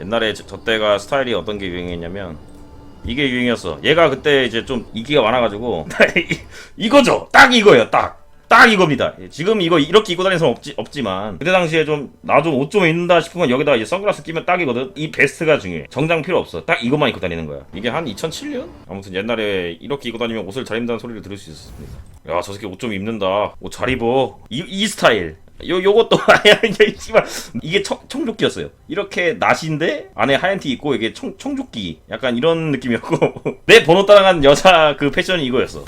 옛날에 저, 저 때가 스타일이 어떤 게 유행했냐면 이게 유행이었어. 얘가 그때 이제 좀 인기가 많아가지고 이- 이거죠. 딱 이거예요. 딱. 딱 이겁니다. 예, 지금 이거 이렇게 입고 다니는 사람 없지, 없지만 그때 당시에 좀 나 좀 옷 좀 입는다 건 여기다 이제 선글라스 끼면 딱이거든. 이 베스트가 중요해. 정장 필요 없어. 딱 이것만 입고 다니는 거야. 이게 한 2007년? 아무튼 옛날에 이렇게 입고 다니면 옷을 잘 입는다는 소리를 들을 수 있었습니다. 야, 저 새끼 옷 좀 입는다. 옷 잘 입어. 이, 이 스타일. 요, 요것도, 아야, 이게, 씨발. 이게 청, 청조끼였어요. 이렇게 나시인데, 안에 하얀 티 입고, 이게 청, 청조끼. 약간 이런 느낌이었고, 내 번호 따라간 여자 그 패션이 이거였어.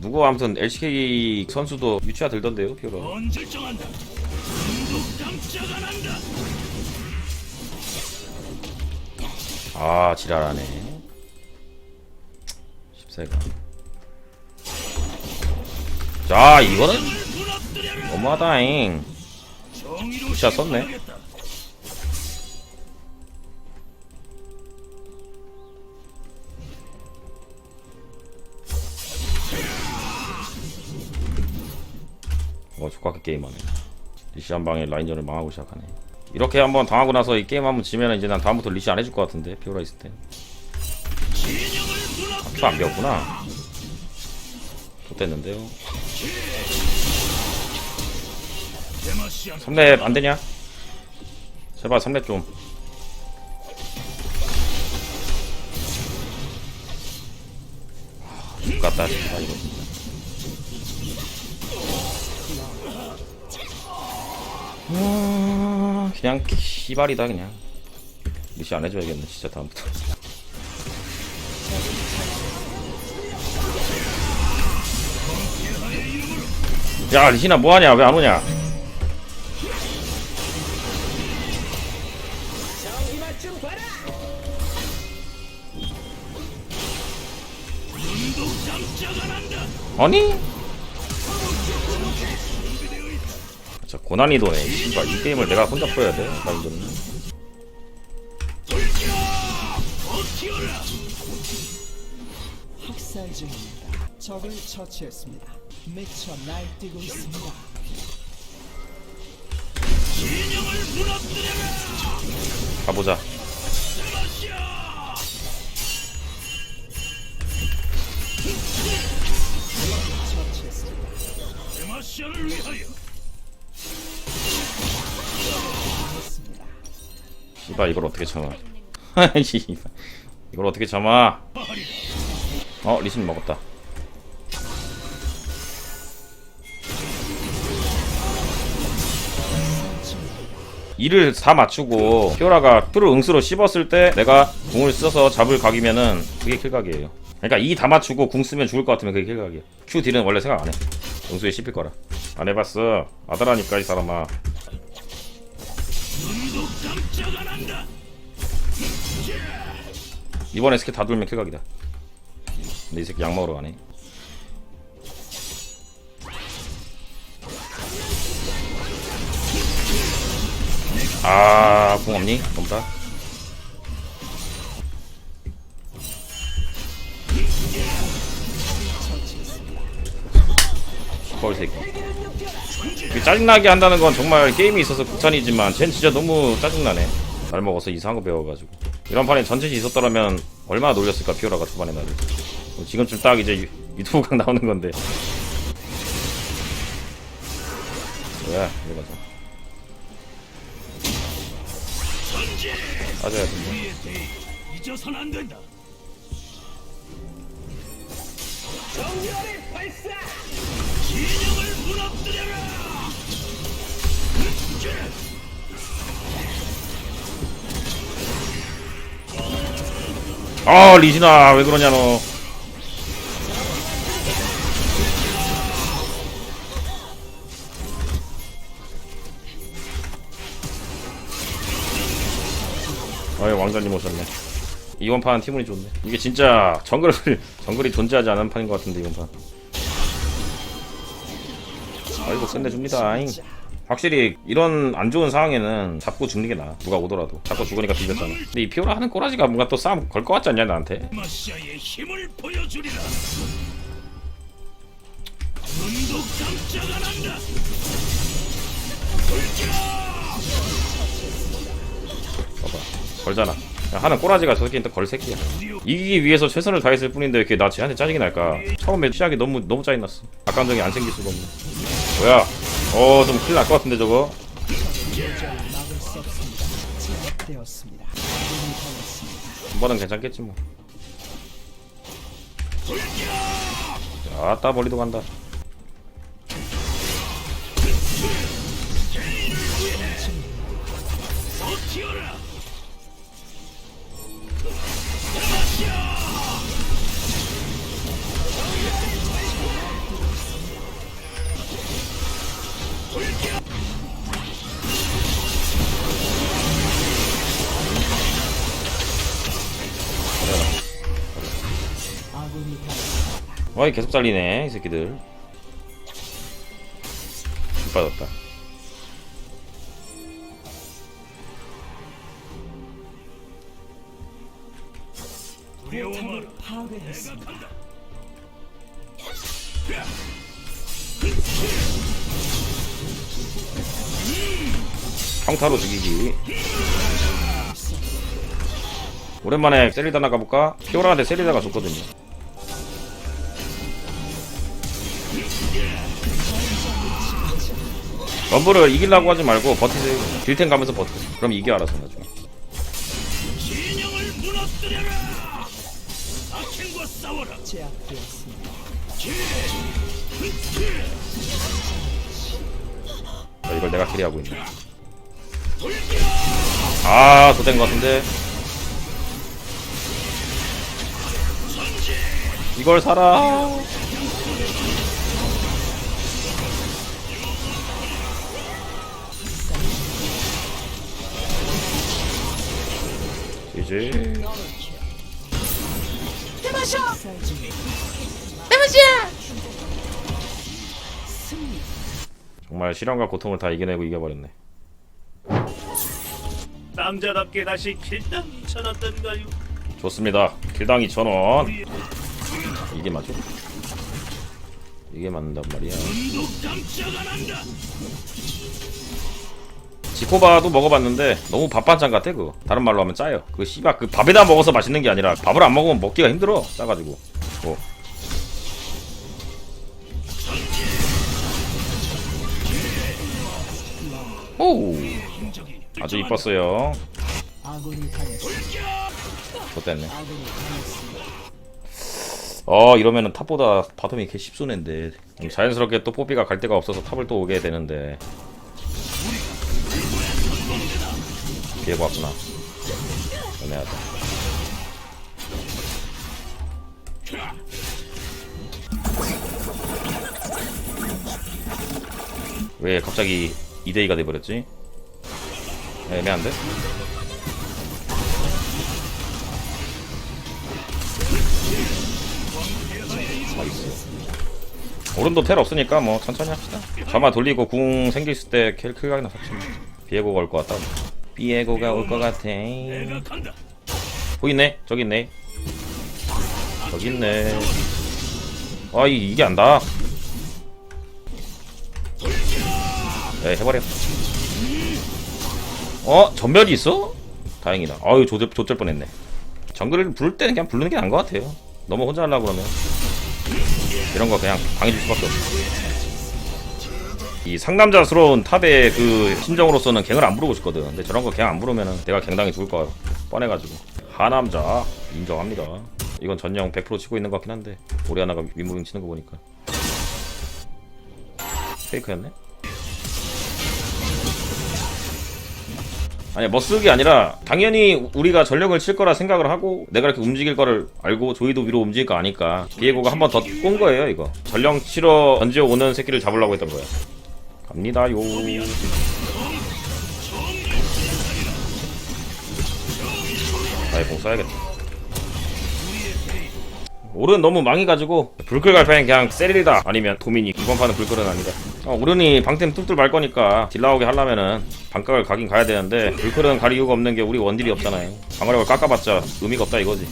누구 아무튼 LCK 선수도 유치화 들던데요, 피오라. 아 지랄하네 10세가 자 이거는. 너무하다잉 샷 썼네. 심판하겠다. 어 족같게 게임하네 리시 한 방에 라인전을 망하고 시작하네 이렇게 한번 당하고 나서 이 게임 한번 지면 이제 난 다음부터 리시 안 해줄 것 같은데 피오라 있을 때. 무너뜨려. 큐안 배웠구나. 데마시안 3렙 안 되냐? 제발 3렙 좀. 아, X같다 진짜 이거 진짜. 아, 그냥 시발이다 그냥 리시 안 해줘야겠네 진짜 다음부터 야 리시나 뭐하냐 왜 안 오냐. 아니? 자 고난이도네 씨발 이 게임을 내가 혼자 풀어야 돼. 버티어라. 학살 중입니다. 적을 처치했습니다. 미쳐 날뛰고 있습니다. 가보자. 처치했습니다. 데마시아를 위하여. 씨발 이걸 어떻게 참아? 이걸 어떻게 참아? 어 리신 먹었다. 이를 다 맞추고 피오라가 큐를 응수로 씹었을 때 내가 궁을 써서 잡을 각이면은 그게 킬각이에요. 그러니까 이 다 맞추고 궁 쓰면 죽을 것 같으면 그게 킬각이야 큐 딜은 원래 생각 안해. 응수에 씹힐 거라. 안 해봤어. 아다라니까 이 사람아 이번에 스킬 다 돌면 킬각이다 근데 이 새끼 약 먹으러 가네 아, 공 없니? 없다. 뻘 새끼. 짜증나게 한다는 건 정말 게임이 있어서 극찬이지만 쟨 진짜 너무 짜증나네. 날 먹어서 이상한 거 배워가지고. 이런 판에 전체시 있었더라면 얼마나 놀렸을까 피오라가 초반에 나를. 어, 지금쯤 딱 이제 유- 유튜브 각 나오는 건데. 뭐야, 이거 가자. 맞아야 돼. 잊어선 안 된다. 정렬의 발사. 진영을 무너뜨려라. 아 리신아 왜 그러냐 너. 아유 왕자님 오셨네. 이번 판 팀운이 좋네. 이게 진짜 정글 정글이 존재하지 않은 판인 것 같은데 이번 판. 아이고 끝내줍니다 아잉. 확실히 이런 안 좋은 상황에는 잡고 죽는 게 나아. 누가 오더라도. 잡고 죽으니까 비겼잖아. 근데 이 피오라 하는 꼬라지가 뭔가 또 싸움 걸 것 같지 않냐 나한테? 마시아의 힘을 보여주리라. 깜짝 안 한다. 봐봐. 걸잖아. 야, 하는 꼬라지가 저 새끼는 또걸 새끼야. 이기기 위해서 최선을 다했을 뿐인데 이렇게 나 쟤한테 짜증이 날까? 처음에 시작이 너무 너무 짜증 났어. 악감정이 안 생길 수가 없네. 뭐야 어 좀 큰일 날 것 같은데 저거. 한 번은 괜찮겠지 뭐 아따 멀리도 간다 와이 계속 잘리네 이 새끼들 못 받았다 두려워 마라. 포탑을 파괴했습니다. 평타로 죽이기 오랜만에 세리다 나 가볼까? 피오라한테 세리다가 좋거든요 럼블을 이기려고 하지 말고 버티세요 딜템 가면서 버티세요 그럼 이겨 알아서 나중에. 자, 이걸 내가 캐리하고 있네. 아 도된 것 같은데. 이걸 사라 이제. 정말 실험과 고통을 다 이겨내고 이겨버렸네. 남자답게 다시 길당 2천 원던가요? 좋습니다. 길당 2,000원. 이게 맞죠? 이게 맞는단 말이야. 지코바도 먹어봤는데 너무 밥반찬 같아 그거. 다른 말로 하면 짜요. 그 씨발 그 밥에다 먹어서 맛있는 게 아니라 밥을 안 먹으면 먹기가 힘들어 짜가지고. 뭐. 오 아주 이뻤어요. 당했습니다. 어 이러면은 탑보다 바텀이 개 음, 자연스럽게 또 뽀삐가 갈 데가 없어서 탑을 또 오게 되는데 비에고 왔구나 애매하다 왜 갑자기 2대2가 돼버렸지? 애매한데? 오른도 텔 없으니까 뭐 천천히 합시다. 자마 돌리고 궁 생겼을 때 킬킬각이나 삭치 비에고가 올것 같다 비에고가 올 것 같아. 보있네. 저기 있네. 저기 있네. 아 이, 이게 안다 네 해버려. 어? 전멸이 있어? 다행이다. 아유 조절, 조절 뻔했네. 정글을 부를 때는 그냥 부르는 게 나은 것 같아요. 너무 혼자 하려고 그러면. 이런 거 그냥 방해줄 수밖에 없어 이 상남자스러운 탑의 그 심정으로서는 갱을 안 부르고 싶거든. 근데 저런 거 갱 안 부르면은 내가 갱당이 죽을 거 뻔해가지고. 하남자 인정합니다. 이건 전령 100% 치고 있는 것 같긴 한데 우리 하나가 윗무빙 치는 거 보니까. 페이크였네? 아니 머쓱이 아니라 당연히 우리가 전력을 칠 거라 생각을 하고 내가 이렇게 움직일 거를 알고 조이도 위로 움직일 거 아니까. 비에고가 한 번 더 꼰 거예요 이거. 전령 치러 던져 오는 새끼를 잡으려고 했던 거야 갑니다요. 나의 공 써야겠다. 오른 너무 망해가지고 불끌 갈 바엔 그냥 세릴이다. 아니면 도민이 이번 판은 불끌은 아니다. 어, 오른이 방템 뚝뚝 말 거니까 딜 나오게 하려면은 반각을 가긴 가야 되는데 불끌은 갈 이유가 없는 게 우리 원딜이 없잖아요. 방어력을 깎아봤자 의미가 없다 이거지.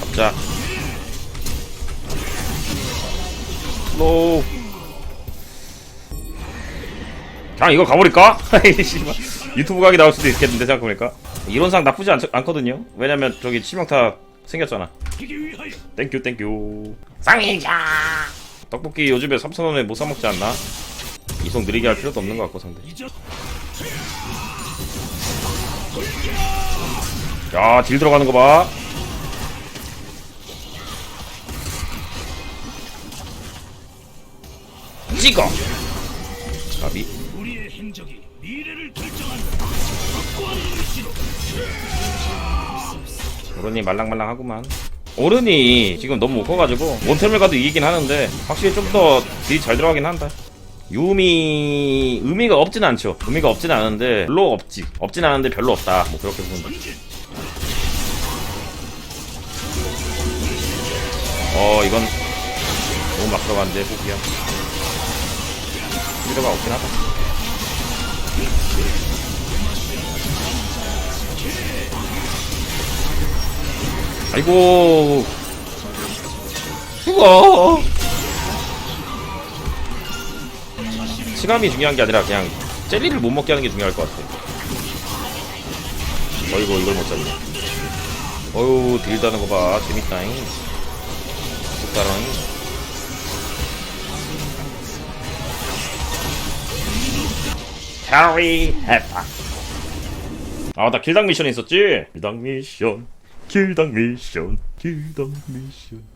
잡자 슬로우 그냥 이거 가버릴까? 유튜브 각이 나올 수도 있겠는데 생각해보니까. 이론상 나쁘지 않, 않거든요. 왜냐면 저기 치명타 생겼잖아. 땡큐 땡큐. 쌍이자! 떡볶이 요즘에 3,000원에 못 사먹지 않나? 이속 느리게 할 필요도 없는 것 같고 상대. 야딜 들어가는 거봐 찍어 가비. 우리의 행적이 미래를 결정한다. 오른이 말랑말랑하구만. 오른이 지금 너무 못 커가지고 몬템을 가도 이기긴 하는데 확실히 좀 더 딜이 잘 들어가긴 한다. 유미 의미가 없진 않죠. 의미가 없진 않은데 별로 없지. 없진 않은데 별로 없다. 뭐 그렇게 보면. 어 이건 너무 막 들어갔는데 후기야 필요가 없긴 하다. 아이고. 죽어. 시감이 중요한 게 아니라 그냥 젤리를 못 먹게 하는 게 중요할 것 같아. 어이구 이걸 못 잡네. 어휴 딜 다는 거봐. 재밌다잉. 숟가락 캐리 해파 아나 길당 미션 있었지? 길당 미션 길당 미션 길당 미션